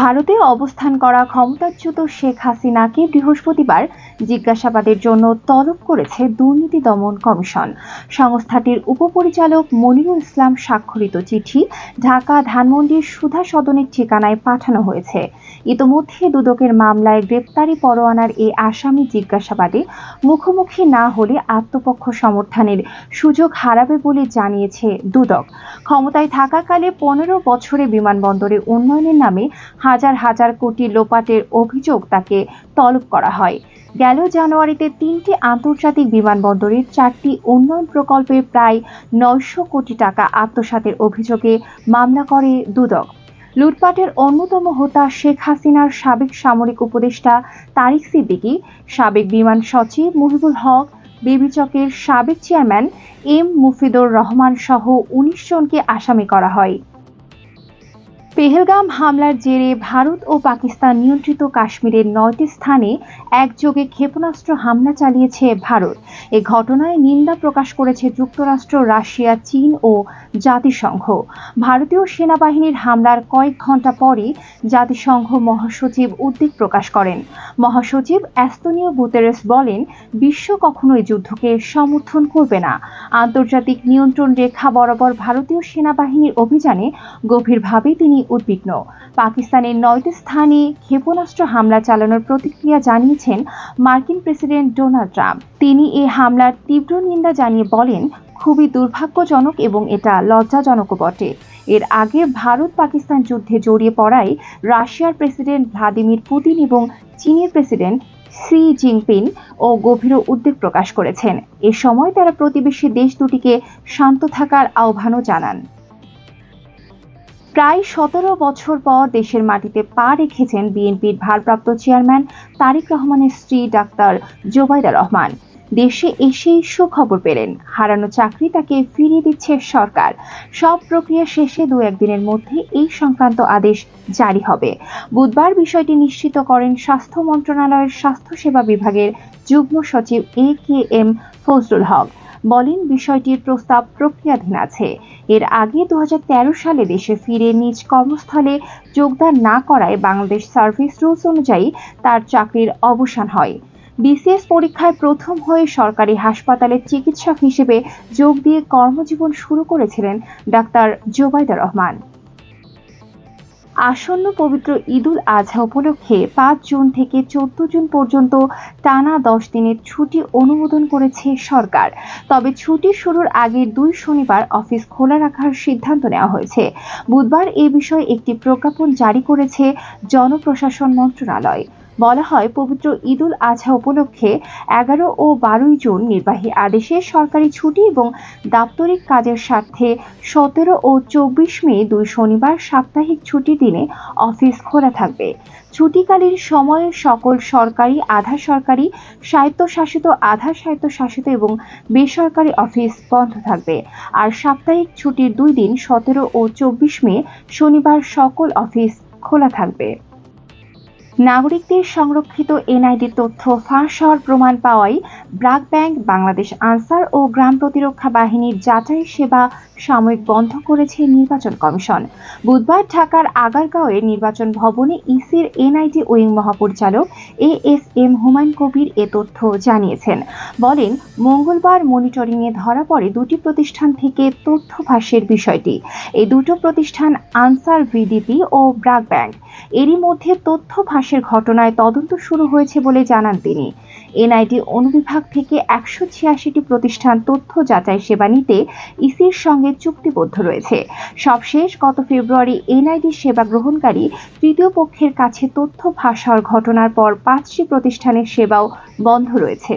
ভারতে অবস্থান করা ক্ষমতাচ্যুত শেখ হাসিনাকে বৃহস্পতিবার জিজ্ঞাসাবাদের জন্য তলব করেছে দুর্নীতি দমন কমিশন। সংস্থাটির উপপরিচালক মনিরুল ইসলাম স্বাক্ষরিত চিঠি ঢাকা ধানমন্ডির সুধা সদনের ঠিকানায় পাঠানো হয়েছে। ইতোমধ্যে দুদকের মামলায় গ্রেপ্তারি পরোয়ানার এই আসামি জিজ্ঞাসাবাদে মুখোমুখি না হলে আত্মপক্ষ সমর্থনের সুযোগ হারাবে বলে জানিয়েছে দুদক। ক্ষমতায় থাকাকালে পনেরো বছরে বিমানবন্দরে উন্নয়নের নামে হাজার হাজার কোটি লোপাটের অভিযোগ তাকে তলব করা হয়। গেল জানুয়ারিতে তিনটি আন্তর্জাতিক বিমানবন্দরের চারটি উন্নয়ন প্রকল্পে প্রায় নয়শো কোটি টাকা আত্মসাতের অভিযোগে মামলা করে দুদক। লুটপাটের অন্যতম হোতা শেখ হাসিনার সাবেক সামরিক উপদেষ্টা তারিক সিদ্দিকী, সাবেক বিমান সচিব মুহিবুল হক বেবিচকের সাবেক চেয়ারম্যান এম মুফিদুর রহমান সহ উনিশ জনকে আসামি করা হয়। পেহেলগাম হামলার জেরে ভারত ও পাকিস্তান নিয়ন্ত্রিত কাশ্মীরের নয়টি স্থানে একযোগে ক্ষেপণাস্ত্র হামলা চালিয়েছে ভারত। এ ঘটনায় নিন্দা প্রকাশ করেছে যুক্তরাষ্ট্র, রাশিয়া, চীন ও জাতিসংঘ। ভারতীয় সেনাবাহিনীর হামলার কয়েক ঘণ্টা পরই জাতিসংঘ মহাসচিব উদ্বেগ প্রকাশ করেন। মহাসচিব অ্যাস্তনীয় গুতেরেস বলেন, বিশ্ব কখনোই যুদ্ধকে সমর্থন করবে না। আন্তর্জাতিক নিয়ন্ত্রণ রেখা বরাবর ভারতীয় সেনাবাহিনীর অভিযানে গভীরভাবে তিনি উদ্বিগ্ন। পাকিস্তানের নয়টি স্থানে ক্ষেপণাস্ত্র হামলা চালানোর প্রতিক্রিয়া জানিয়েছেন মার্কিন প্রেসিডেন্ট ডোনাল্ড ট্রাম্প। তিনি এ হামলার তীব্র নিন্দা জানিয়ে বলেন, খুবই দুর্ভাগ্যজনক এবং এটা লজ্জাজনকও বটে। এর আগে ভারত পাকিস্তান যুদ্ধে জড়িয়ে পড়ায় রাশিয়ার প্রেসিডেন্ট ভ্লাদিমির পুতিন এবং চীনের প্রেসিডেন্ট সি জিনপিং ও গভীর উদ্বেগ প্রকাশ করেছেন। এ সময় তারা প্রতিবেশী দেশ দুটিকে শান্ত থাকার আহ্বানও জানান। প্রায় সতেরো বছর পর দেশের মাটিতে পা রেখেছেন বিএনপির ভারপ্রাপ্ত চেয়ারম্যান তারেক রহমানের স্ত্রী ডাক্তার জোবাইদা রহমান। দেশে এসেই সুখবর পেলেন। হারানো চাকরি তাকে ফিরিয়ে দিচ্ছে সরকার। সব প্রক্রিয়া শেষে দু, একদিনের মধ্যে এই সংক্রান্ত আদেশ জারি হবে। বুধবার বিষয়টি নিশ্চিত করেন স্বাস্থ্য মন্ত্রণালয়ের স্বাস্থ্যসেবা বিভাগের যুগ্ম সচিব এ কে এম ফজলুল হক। বলেন, বিষয়টির প্রস্তাব প্রক্রিয়াধীন আছে। এর আগে দু হাজার তেরো সালে দেশে ফিরে নিজ কর্মস্থলে যোগদান না করায় বাংলাদেশ সার্ভিস রুলস অনুযায়ী তার চাকরির অবসান হয়। বিসিএস পরীক্ষায় প্রথম হয়ে সরকারি হাসপাতালে চিকিৎসক হিসেবে যোগ দিয়ে কর্মজীবন শুরু করেছিলেন ডাক্তার জোবাইদা রহমান। আসন্ন পবিত্র ঈদুল আজহা উপলক্ষে পাঁচ জুন থেকে চোদ্দ জুন পর্যন্ত টানা দশ দিনের ছুটি অনুমোদন করেছে সরকার। তবে ছুটি শুরুর আগে দুই শনিবার অফিস খোলা রাখার সিদ্ধান্ত নেওয়া হয়েছে। বুধবার এ বিষয়ে একটি প্রজ্ঞাপন জারি করেছে জনপ্রশাসন মন্ত্রণালয়। বলা হয়, পবিত্র ঈদুল আজহা উপলক্ষে এগারো ও বারোই জুন নির্বাহী আদেশে সরকারি ছুটি এবং দাপ্তরিক কাজের স্বার্থে সতেরো ও চব্বিশ মে দুই শনিবার সাপ্তাহিক ছুটির দিনে অফিস খোলা থাকবে। ছুটিকালীন সময়ে সকল সরকারি, আধা সরকারি, স্বায়ত্তশাসিত, আধা স্বায়ত্তশাসিত এবং বেসরকারি অফিস বন্ধ থাকবে। আর সাপ্তাহিক ছুটির দুই দিন সতেরো ও চব্বিশ মে শনিবার সকল অফিস খোলা থাকবে। নাগরিকদের সংরক্ষিত এনআইডি তথ্য ফাঁস হওয়ার প্রমাণ পাওয়ায় ব্রাক ব্যাংক, বাংলাদেশ আনসার ও গ্রাম প্রতিরক্ষা বাহিনীর যাচাই সেবা সাময়িক বন্ধ করেছে নির্বাচন কমিশন। বুধবার ঢাকার আগারগাঁওয়ে নির্বাচন ভবনে ইসির এনআইডি উইং মহাপরিচালক A S M Humayun Kabir এ তথ্য জানিয়েছেন। বলেন, মঙ্গলবার মনিটরিংয়ে ধরা পড়ে দুটি প্রতিষ্ঠান থেকে তথ্য ফাঁসের বিষয়টি। এই দুটো প্রতিষ্ঠান আনসার ভিডিপি ও ব্রাক ব্যাংক। এরই মধ্যে তথ্য ফাঁসের ঘটনায় তদন্ত শুরু হয়েছে বলে জানান তিনি। এনআইটি অনুবিভাগ থেকে একশো ছিয়াশিটি প্রতিষ্ঠান তথ্য যাচাই সেবা নিতে ইসির সঙ্গে চুক্তিবদ্ধ রয়েছে। সবশেষ গত ফেব্রুয়ারি এনআইডি সেবা গ্রহণকারী তৃতীয় পক্ষের কাছে তথ্য ফাঁস হওয়ার ঘটনার পর পাঁচটি প্রতিষ্ঠানের সেবাও বন্ধ রয়েছে।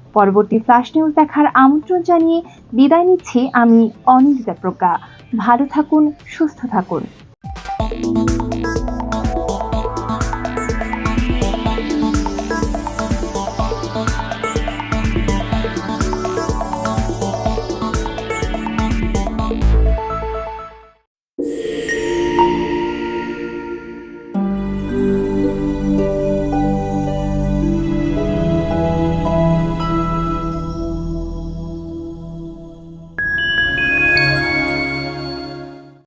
পরবর্তী ফ্ল্যাশ নিউজ দেখার আমন্ত্রণ জানিয়ে বিদায় নিচ্ছি আমি অনিন্দিতা প্রজ্ঞা। ভালো থাকুন, সুস্থ থাকুন।